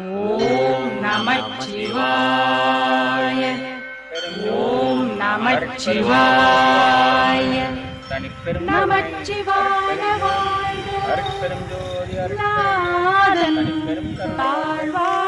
ஓம் நமச்சிவாய. ஓம் நமச்சிவாய. நமச்சிவாய வாழ்க. நாதன் அருட்பெரும்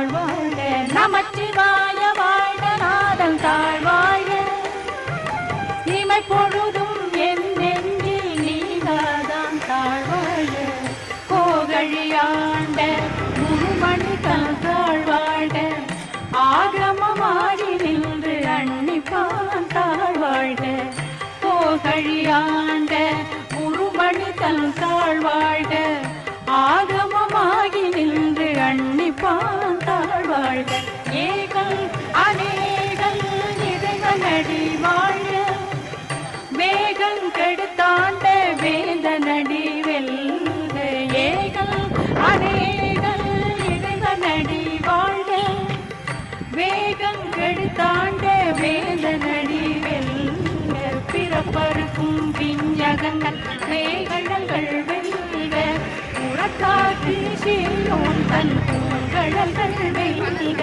நீங்காதான் தாழ்வாழ்க நமச்சிவாய வாழ்க நாதன் தாழ்வாழ்க இமை பொழுதும் என் நெஞ்சில் நீங்காதான் தாழ்வாழ்க கோகழியாண்ட முழுமணி தான் பிறப்பருக்கும் விஞ்ஞகங்கள் வேகடல்கள் வெல்க. உறக்காற்று சீரோன் தன் பூங்கடல்கள் வெல்க.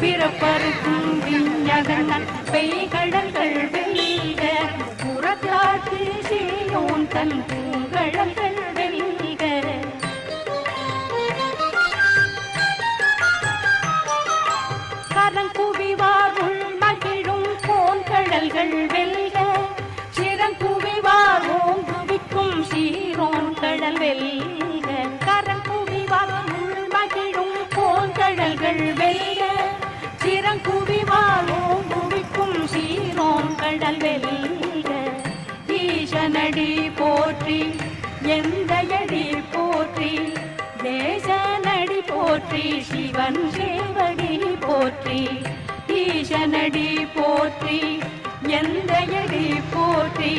பிறப்பருக்கும் விஞ்ஞகங்கள் பெய்கடல்கள் வெல்க. உறக்காற்று சீரோன் தன் பூங்கடல்கள் கடல் வெல்க ஈசனடி போற்றி எந்தையடி போற்றி தேசனடி போற்றி சிவன் சேவடி போற்றி ஈசனடி போற்றி எந்தையடி போற்றி.